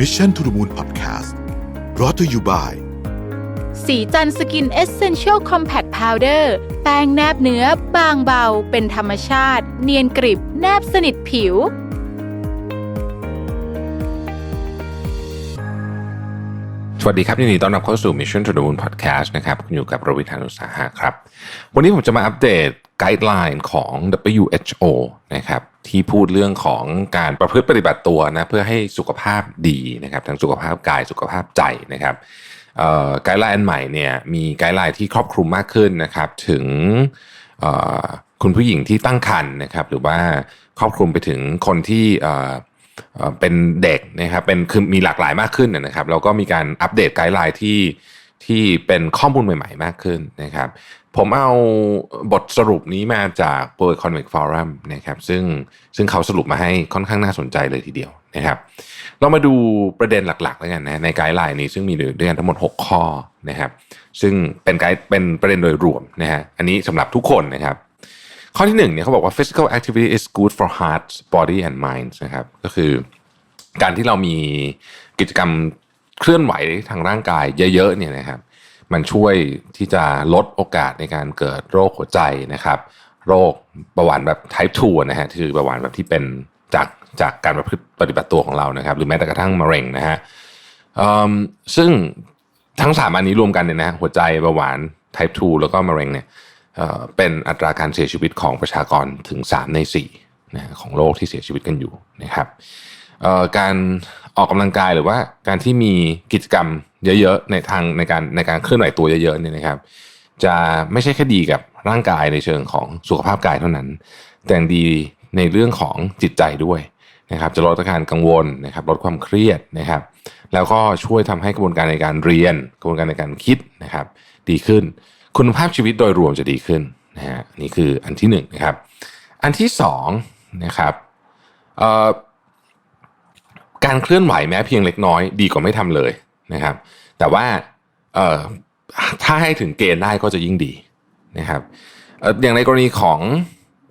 Mission to the Moon Podcast brought to you by สีจันสกินเอเซนเชียลคอมแพคพาวเดอร์แป้งแนบเนื้อบางเบา เป็นธรรมชาติ เนียนกริบ แนบสนิทผิว สวัสดีครับยินดีต้อนรับเข้าสู่ Mission to the Moon Podcast นะครับคุณอยู่กับรวิทยานุสาหะครับ วันนี้ผมจะมาอัปเดตไกด์ไลน์ของ WHO นะครับ ที่พูดเรื่องของการประพฤติปฏิบัติตัวนะเพื่อให้สุขภาพดีนะครับทั้งสุขภาพกายสุขภาพใจนะครับไกด์ไลน์อันใหม่เนี่ยมีไกด์ไลน์ที่ครอบคลุมมากขึ้นนะครับถึงคุณผู้หญิงที่ตั้งครรภ์นะครับหรือว่าครอบคลุมไปถึงคนที่เอ่อเอ่อเป็นเด็กนะครับเป็นคือมีหลากหลายมากขึ้นนะครับแล้วก็มีการอัปเดตไกด์ไลน์ที่ ที่เป็นข้อมูลใหม่ ๆ มากขึ้นนะครับ ผมเอาบทสรุปนี้มาจาก World Economic Forum นะครับซึ่งซึ่งเขาสรุปมาให้ค่อนข้างน่าสนใจเลยทีเดียวนะครับ เรามาดูประเด็นหลักๆแล้วกันนะในไกด์ไลน์นี้ซึ่งมีด้วยกันทั้งหมด 6 ข้อนะครับ ซึ่งเป็นไกด์เป็นประเด็นโดยรวมนะฮะอันนี้สำหรับทุกคนนะครับข้อที่หนึ่งเนี่ยเขาบอกว่า physical activity is good for heart body and mind นะครับก็คือการที่เรามีกิจกรรม เคลื่อนไหวทางร่างกายเยอะๆเนี่ยนะครับ มันช่วยที่จะลดโอกาสในการเกิดโรคหัวใจนะครับ โรคเบาหวานแบบ type 2นะฮะคือเบาหวานแบบที่เป็นจากจากการประพฤติปฏิบัติตัวของเรานะครับ หรือแม้แต่กระทั่งมะเร็งนะฮะซึ่งทั้งสามอันนี้รวมกันเนี่ยนะหัวใจเบาหวาน type 2 แล้วก็มะเร็งเนี่ยเป็นอัตราการเสียชีวิตของประชากรถึง 3 ใน4นะของโลกที่เสียชีวิตกันอยู่นะครับ การออกกำลังกายหรือว่าการที่มีกิจกรรมเยอะๆในทางในการในการเคลื่อนไหวตัวเยอะๆเนี่ยนะครับ จะไม่ใช่แค่ดีกับร่างกายในเชิงของสุขภาพกายเท่านั้น แต่ดีในเรื่องของจิตใจด้วยนะครับ จะลดอาการกังวลนะครับลดความเครียดนะครับ แล้วก็ช่วยทำให้กระบวนการในการเรียน กระบวนการในการคิดนะครับ ดีขึ้น คุณภาพชีวิตโดยรวมจะดีขึ้นนะฮะนี่คืออันที่หนึ่งนะครับ อันที่สองนะครับเอ่อ การเคลื่อนไหวแม้เพียงเล็กน้อยดีกว่าไม่ทำเลยนะครับ แต่ว่าเอ่อถ้าให้ถึงเกณฑ์ได้ก็จะยิ่งดีนะครับอออย่างในกรณีของ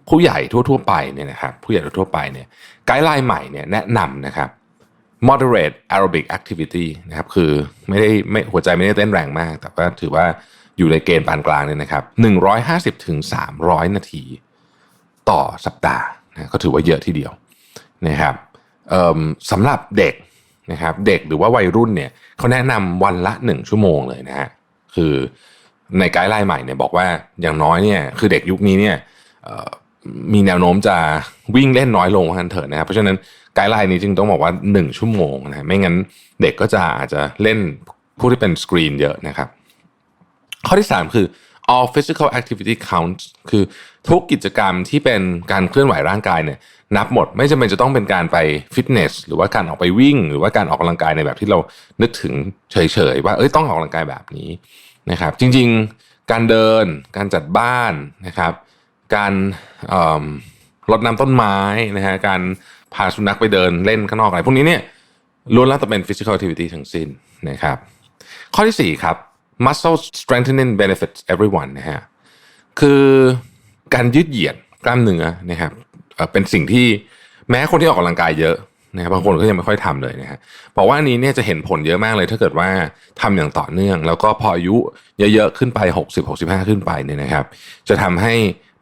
ผู้ใหญ่ทั่ว ๆ ไปเนี่ยนะครับผู้ใหญ่ทั่วไปเนี่ยไกด์ไลน์ใหม่เนี่ยแนะนำนะครับ moderate aerobic activity นะครับคือไม่ได้ไม่หัวใจไม่ได้เต้นแรงมาก แต่ว่าถือว่าอยู่ในเกณฑ์ปานกลางเนี่ยนะครับ150ถึง300 นาทีต่อสัปดาห์นะก็ถือว่าเยอะทีเดียวนะครับ สำหรับเด็กนะครับเด็กหรือว่าวัยรุ่นเนี่ยเขาแนะนำวันละ 1 ชั่วโมงเลยนะฮะคือในไกด์ไลน์ใหม่เนี่ยบอกว่าอย่างน้อยเนี่ยคือเด็กยุคนี้เนี่ยมีแนวโน้มจะวิ่งเล่นน้อยลงคันเถอะนะครับเพราะฉะนั้นไกด์ไลน์นี้จึงต้องบอกว่า 1 ชั่วโมงนะไม่งั้นเด็กก็จะอาจจะเล่นผู้ที่เป็นสกรีนเยอะนะครับ ข้อที่ 3 คือ all physical activity counts คือทุกกิจกรรมที่เป็นการเคลื่อนไหวร่างกายเนี่ย นับหมด ไม่จำเป็นจะต้องเป็นการไปฟิตเนสหรือว่าการออกไปวิ่ง หรือว่าการออกกำลังกายในแบบที่เรานึกถึงเฉยๆว่าเอ้ยต้องออกกำลังกายแบบนี้นะครับ จริงๆการเดิน การจัดบ้านนะครับ การรดน้ำต้นไม้นะฮะการพาสุนัขไปเดินเล่นข้างนอกอะไรพวกนี้เนี่ยล้วนแล้วแต่เป็น physical activity ทั้งสิ้นนะครับ ข้อที่ 4 ครับ muscle strengthening benefits everyone นะฮะคือการยืดเหยียดกล้ามเนื้อนะครับ เป็นสิ่งที่แม้คนที่ออกกำลังกายเยอะนะครับบางคนก็ยังไม่ค่อยทำเลยนะฮะบอกว่าอันนี้เนี่ยจะเห็นผลเยอะมากเลย ถ้าเกิดว่าทำอย่างต่อเนื่อง แล้วก็พออายุเยอะๆขึ้นไป 60 65 ขึ้นไปเนี่ยนะครับ จะทำให้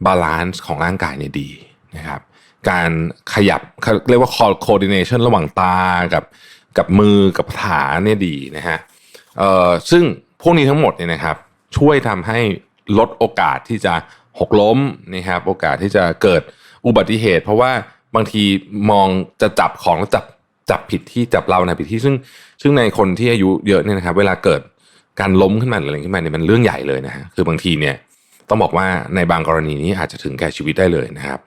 บาลานซ์ของร่างกายเนี่ยดีนะครับการขยับเขาเรียกว่า coordination ระหว่างตากับกับมือกับขาเนี่ยดีนะฮะเอ่อซึ่งพวกนี้ทั้งหมดเนี่ยนะครับ ช่วยทำให้ลดโอกาสที่จะหกล้มนะครับโอกาสที่จะเกิด อุบัติเหตุ เพราะว่าบางทีมองจะจับของแล้วจับจับผิดที่จับเราในผิดที่ซึ่ง ซึ่งในคนที่อายุเยอะเนี่ยนะครับ เวลาเกิดการล้มขึ้นมาหรืออะไรขึ้นมาเนี่ยมันเรื่องใหญ่เลยนะฮะคือบางทีเนี่ย ต้องบอกว่าในบางกรณีนี้อาจจะถึงแก่ชีวิตได้เลยนะครับ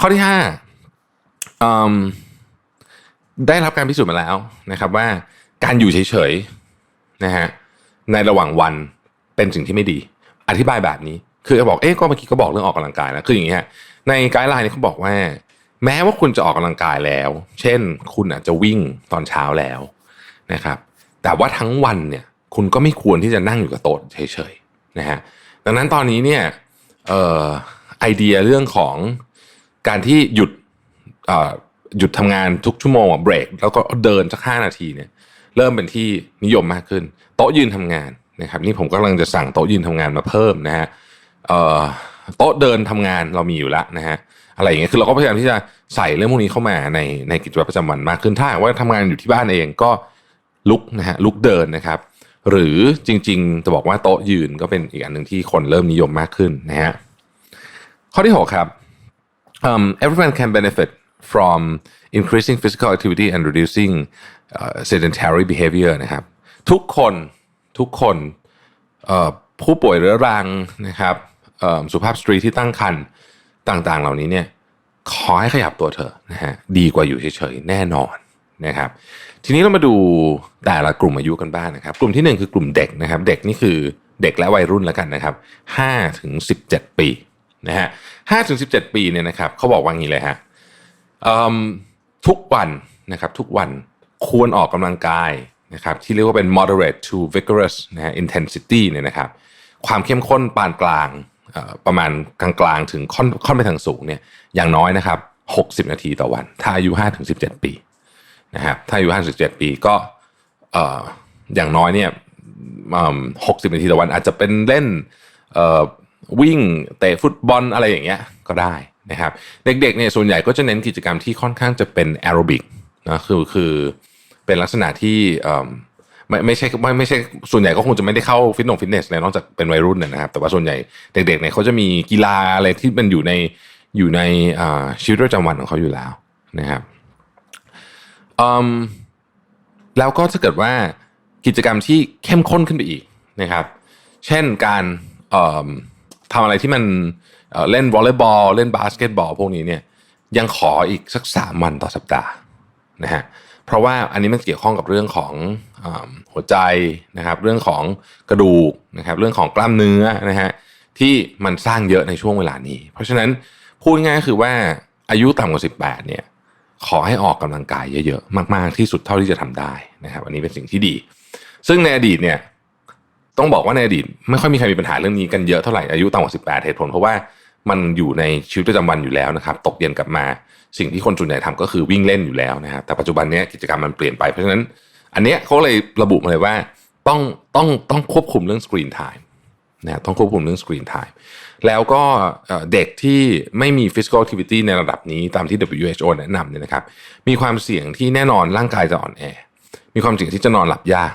ข้อที่ห้าได้รับการพิสูจน์มาแล้วนะครับ ว่าการอยู่เฉยๆนะฮะในระหว่างวันเป็นสิ่งที่ไม่ดี อธิบายแบบนี้ คือจะบอกเอ๊ะก็เมื่อกี้ก็บอกเรื่องออกกำลังกายแล้วคืออย่างนี้ฮะในไกด์ไลน์นี้เขาบอกว่า แม้ว่าคุณจะออกกำลังกายแล้ว เช่น คุณอาจจะวิ่งตอนเช้าแล้วนะครับ แต่ว่าทั้งวันเนี่ย คุณก็ไม่ควรที่จะนั่งอยู่กับโต๊ะเฉยๆนะฮะดังนั้นตอนนี้เนี่ยเอ่อไอเดียเรื่องของการที่หยุดเอ่อหยุดทำงานทุกชั่วโมงอะเบรกแล้วก็เดินสักห้านาทีเนี่ย เริ่มเป็นที่นิยมมากขึ้น โต๊ะยืนทำงานนะครับ นี่ผมกำลังจะสั่งโต๊ะยืนทำงานมาเพิ่มนะฮะ โต๊ะเดินทำงานเรามีอยู่แล้วนะฮะอะไรอย่างเงี้ยคือเราก็พยายามที่จะใส่เรื่องพวกนี้เข้ามาในในกิจวัตรประจำวันมากขึ้นถ้าว่าทำงานอยู่ที่บ้านเองก็ลุกนะฮะลุกเดินนะครับ หรือจริง ๆ จะบอกว่าโต๊ะยืนก็เป็นอีกอันหนึ่งที่คนเริ่มนิยมมากขึ้นนะฮะข้อที่หกครับ um, everyone can benefit from increasing physical activity and reducing uh, sedentary behavior นะครับ ทุกคนทุกคน ผู้ป่วยเรื้อรังนะครับสุภาพสตรีที่ตั้งครรภ์ต่างๆ เหล่านี้เนี่ยขอให้ขยับตัวเถอะนะฮะดีกว่าอยู่เฉยๆแน่นอนนะครับ ทีนี้เรามาดูแต่ละกลุ่มอายุกันบ้างนะครับ กลุ่มที่หนึ่งคือกลุ่มเด็กนะครับ เด็กนี่คือเด็กและวัยรุ่นแล้วกันนะครับ5ถึง17 ปีนะฮะ5ถึง17ปีเนี่ยนะครับเขาบอกว่างี้เลยฮะทุกวันนะครับทุกวันควรออกกำลังกาย นะครับที่เรียกว่าเป็น moderate to vigorous นะฮะ intensity เนี่ยนะครับความเข้มข้นปานกลางประมาณกลางๆ ถึงค่อนค่อนไปทางสูงเนี่ยอย่างน้อยนะครับ60 นาทีต่อวัน ถ้าอายุ5ถึง17 ปีนะครับถ้าอายุ5-17 ปีก็ออย่างน้อยเนี่ยหกสิบนาทีต่อวันอาจจะเป็นเล่นวิ่งเตะฟุตบอลอะไรอย่างเงี้ยก็ได้นะครับ เด็กๆเนี่ยส่วนใหญ่ก็จะเน้นกิจกรรมที่ค่อนข้างจะเป็นแอโรบิกนะคือคือ เป็นลักษณะที่ไม่ไม่ใช่ไม่ไม่ใช่ส่วนใหญ่ก็คงจะไม่ได้เข้าฟิตนงฟิตเนสเลยนอกจากเป็นวัยรุ่นนะนะครับ แต่ว่าส่วนใหญ่เด็กๆเนี่ยเขาจะมีกีฬาอะไรที่มันอยู่ในอยู่ในชีวิตประจำวันของเขาอยู่แล้วนะครับแล้วก็ถ้าเกิดว่ากิจกรรมที่เข้มข้นขึ้นไปอีกนะครับ เช่นการทำอะไรที่มันเอ่อเล่นวอลเลย์บอลเล่นบาสเกตบอลพวกนี้เนี่ยยังขออีกสักสามวันต่อสัปดาห์นะฮะ เพราะว่าอันนี้มันเกี่ยวข้องกับเรื่องของอหัวใจนะครับ เรื่องของกระดูกนะครับ เรื่องของกล้ามเนื้อนะฮะที่มันสร้างเยอะในช่วงเวลานี้ เพราะฉะนั้นพูดง่ายก็คือว่าอายุต่ำกว่า 18 เนี่ยขอให้ออกกำลังกายเยอะๆ มาก ๆ ที่สุดเท่าที่จะทำได้นะครับ อันนี้เป็นสิ่งที่ดี ซึ่งในอดีตเนี่ยต้องบอกว่าในอดีตไม่ค่อยมีใครมีปัญหาเรื่องนี้กันเยอะเท่าไหร่อายุต่ำกว่า 18 เหตุผลเพราะว่า มันอยู่ในชีวิตประจำวันอยู่แล้วนะครับ ตกเย็นกลับมา สิ่งที่คนส่วนใหญ่ทำก็คือวิ่งเล่นอยู่แล้วนะครับแต่ปัจจุบันนี้กิจกรรมมันเปลี่ยนไปเพราะฉะนั้น อันเนี้ยเขาเลยระบุมาเลยว่าต้องต้องต้องควบคุมเรื่องสกรีนไทม์นะต้องควบคุมเรื่องสกรีนไทม์แล้วก็เอ่อเด็กที่ไม่มี physical activity ในระดับนี้ตามที่ WHO แนะนำเนี่ยนะครับ มีความเสี่ยงที่แน่นอนร่างกายจะอ่อนแอ มีความเสี่ยงที่จะนอนหลับยาก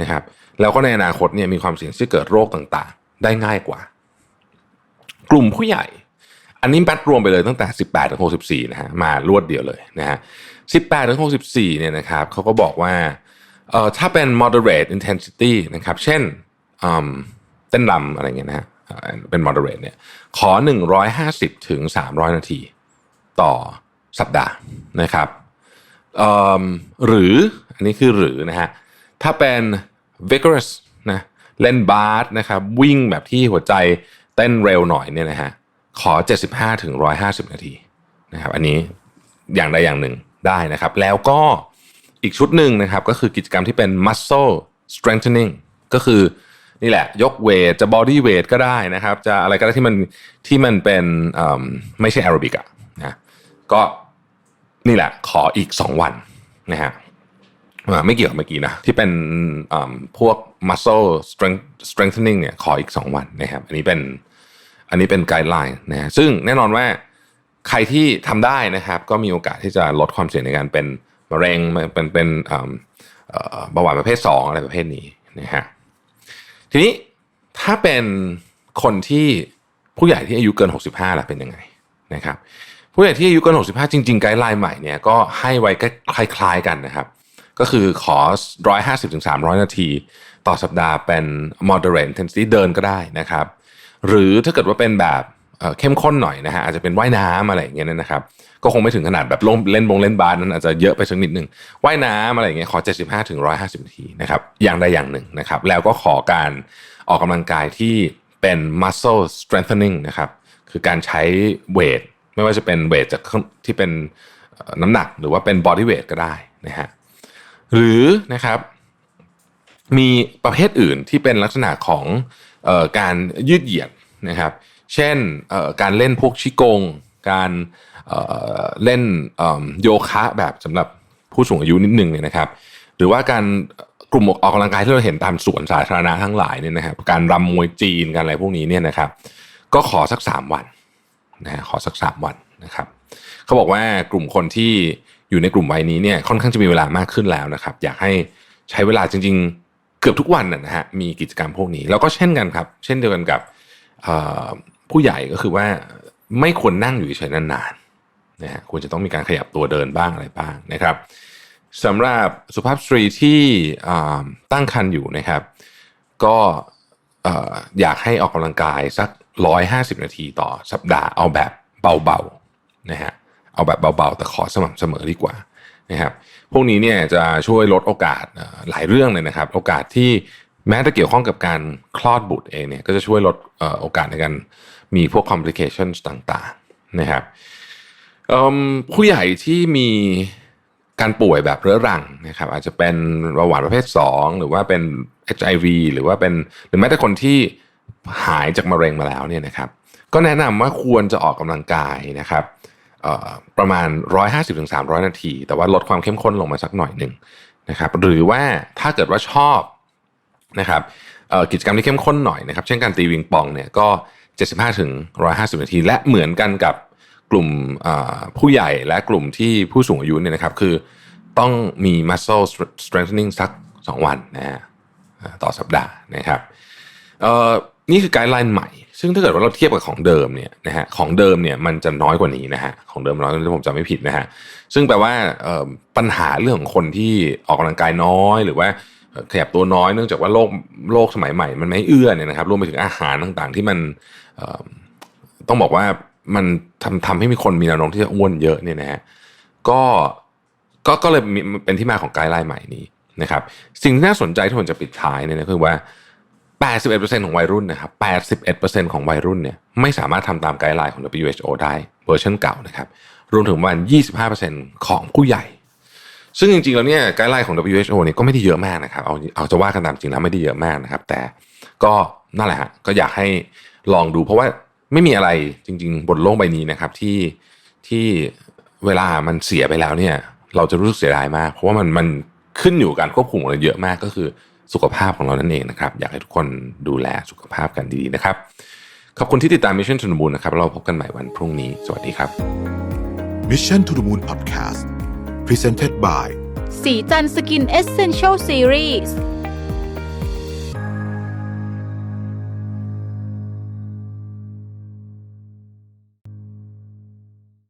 นะครับ แล้วก็ในอนาคตเนี่ยมีความเสี่ยงที่เกิดโรคต่างๆ ได้ง่ายกว่า กลุ่มผู้ใหญ่ อันนี้แบทรวมไปเลยตั้งแต่ 18ถึง64นะฮะมารวดเดียวเลยนะฮะ18ถึง64เนี่ยนะครับเขาก็บอกว่าเอ่อถ้าเป็น moderate intensity นะครับ เช่นเต้นรำอะไรเงี้ยนะฮะเป็น moderate เนี่ยขอ 150ถึง300 นาทีต่อสัปดาห์นะครับเอิ่มหรืออันนี้คือหรือนะฮะถ้าเป็น vigorous นะเล่นบาสนะครับวิ่งแบบที่หัวใจ เต้นเร็วหน่อยเนี่ยนะฮะขอ 75ถึง150 นาทีนะครับอันนี้อย่างใดอย่างหนึ่งได้นะครับ แล้วก็อีกชุดหนึ่งนะครับก็คือกิจกรรมที่เป็น muscle strengthening ก็คือนี่แหละ ยกเวทจะ body weight ก็ได้นะครับ จะอะไรก็ได้ที่มันที่มันเป็นอืมไม่ใช่แอโรบิกอะนะก็นี่แหละขออีก 2 วันนะฮะไม่เกี่ยวกับเมื่อกี้นะที่เป็นอ่าพวก muscle strength strengthening เนี่ยขออีก 2 วันนะครับ อันนี้เป็น อันนี้เป็นไกด์ไลน์นะฮะซึ่งแน่นอนว่าใครที่ทำได้นะครับ ก็มีโอกาสที่จะลดความเสี่ยงในการเป็นมะเร็งเป็นเป็นเบาหวานประเภท 2 อะไรประเภทนี้นะฮะทีนี้ถ้าเป็นคนที่ผู้ใหญ่ที่อายุเกิน 65ล่ะเป็นยังไงนะครับ ผู้ใหญ่ที่อายุเกิน 65 จริงๆไกด์ไลน์ใหม่เนี่ยก็ให้ไว้คล้าย ๆ กันนะครับ ก็คือขอ 150ถึง300 นาที ต่อสัปดาห์เป็น moderate intensity เดินก็ได้นะครับ หรือถ้าเกิดว่าเป็นแบบเข้มข้นหน่อยนะฮะอาจจะเป็นว่ายน้ำอะไรอย่างเงี้ยนะครับก็คงไม่ถึงขนาดแบบลงเล่นบงเล่นบาสนั้นอาจจะเยอะไปสักนิดหนึ่งว่ายน้ำอะไรอย่างเงี้ยขอ 75ถึง150นาทีนะครับอย่างใดอย่างหนึ่งนะครับแล้วก็ขอการออกกำลังกายที่เป็น muscle strengthening นะครับคือการใช้เวทไม่ว่าจะเป็นเวทจากที่เป็นน้ำหนักหรือว่าเป็น body weight ก็ได้นะฮะหรือนะครับ มีประเภทอื่นที่เป็นลักษณะของออการยืดเหยียดนะครับ เช่นการเล่นพวกชิกง การเเล่นโยคะแบบสำหรับผู้สูงอายุนิดนึงเนี่ยนะครับ หรือว่าการกลุ่มออกกำลังกายที่เราเห็นตามสวนสาธารณะทั้งหลายเนี่ยนะครับ การรำมวยจีนการอะไรพวกนี้เนี่ยนะครับ ก็ขอสักสามวันนะฮะขอสักสามวันนะครับ เขาบอกว่ากลุ่มคนที่อยู่ในกลุ่มวัยนี้เนี่ยค่อนข้างจะมีเวลามากขึ้นแล้วนะครับ อยากให้ใช้เวลาจริง ๆ เกือบทุกวันนะฮะมีกิจกรรมพวกนี้ แล้วก็เช่นกันครับ เช่นเดียวกันกับผู้ใหญ่ก็คือว่าไม่ควรนั่งอยู่เฉยๆนานๆนะฮะควรจะต้องมีการขยับตัวเดินบ้างอะไรบ้างนะครับสำหรับสุภาพสตรีที่ตั้งครรภ์อยู่นะครับ ก็เอ่ออยากให้ออกกำลังกายสัก 150 นาทีต่อสัปดาห์เอาแบบเบาๆนะฮะเอาแบบเบาๆ แต่ขอสม่ำเสมอดีกว่า นะครับพวกนี้เนี่ยจะช่วยลดโอกาสหลายเรื่องเลยนะครับ โอกาสที่แม้จะเกี่ยวข้องกับการคลอดบุตรเองเนี่ยก็จะช่วยลดโอกาสในการมีพวก complications ต่างๆนะครับผู้ใหญ่ที่มีการป่วยแบบเรื้อรังนะครับอาจจะเป็นเบาหวานประเภท 2 หรือว่าเป็น HIV หรือว่าเป็นหรือแม้แต่คนที่หายจากมะเร็งมาแล้วเนี่ยนะครับ ก็แนะนำว่าควรจะออกกำลังกายนะครับ ประมาณ 150-300 นาที แต่ว่าลดความเข้มข้นลงมาสักหน่อยหนึ่งนะครับหรือว่าถ้าเกิดว่าชอบนะครับกิจกรรมที่เข้มข้นหน่อยนะครับ เช่นการตีวิงปองเนี่ยก็ 75-150 นาที และเหมือนกันกับกลุ่มผู้ใหญ่และกลุ่มที่ผู้สูงอายุเนี่ยนะครับ คือต้องมี muscle strengthening สัก 2 วันนะฮะต่อสัปดาห์นะครับ นี่คือไกด์ไลน์ใหม่ ซึ่งถ้าเกิดว่าเราเทียบกับของเดิมเนี่ยนะฮะของเดิมเนี่ยมันจะน้อยกว่านี้นะฮะของเดิมน้อยถ้าผมจำไม่ผิดนะฮะซึ่งแปลว่าปัญหาเรื่องของคนที่ออกกำลังกายน้อยหรือว่าขยับตัวน้อยเนื่องจากว่าโลกโลกสมัยใหม่ มันไม่เอื้อเนี่ยนะครับรวมไปถึงอาหารต่างๆ ที่มันต้องบอกว่ามันทำทำให้มีคนมีแนวโน้มที่จะอ้วนเยอะเนี่ยนะฮะก็ก็ก็เลยเป็นที่มาของไกด์ไลน์ใหม่นี้นะครับ สิ่งที่น่าสนใจที่ผมจะปิดท้ายเนี่ยนะคือว่า 81%ของวัยรุ่นนะครับ81%ของวัยรุ่นเนี่ยไม่สามารถทำตามไกด์ไลน์ของ WHO ได้เวอร์ชันเก่านะครับรวมถึงประมาณ 25%ของผู้ใหญ่ ซึ่งจริงๆ แล้วเนี่ยไกด์ไลน์ของ WHO เนี่ยก็ไม่ได้เยอะมากนะครับเอาเอาจะว่ากันตามจริงแล้วไม่ได้เยอะมากนะครับ แต่ก็นั่นแหละฮะก็อยากให้ลองดูเพราะว่าไม่มีอะไรจริง ๆ บนโลกใบนี้นะครับที่ที่เวลามันเสียไปแล้วเนี่ยเราจะรู้สึกเสียดายมาก เพราะว่ามันมันขึ้นอยู่กับการควบคุมของเราเยอะมากก็คือ สุขภาพของเรานั่นเองนะครับ อยากให้ทุกคนดูแลสุขภาพกันดีๆนะครับ ขอบคุณที่ติดตาม Mission to the Moon นะครับเราพบกันใหม่วันพรุ่งนี้ สวัสดีครับ Mission to the Moon Podcast Presented by สีจันสกินเอเซนเชลซีรีส์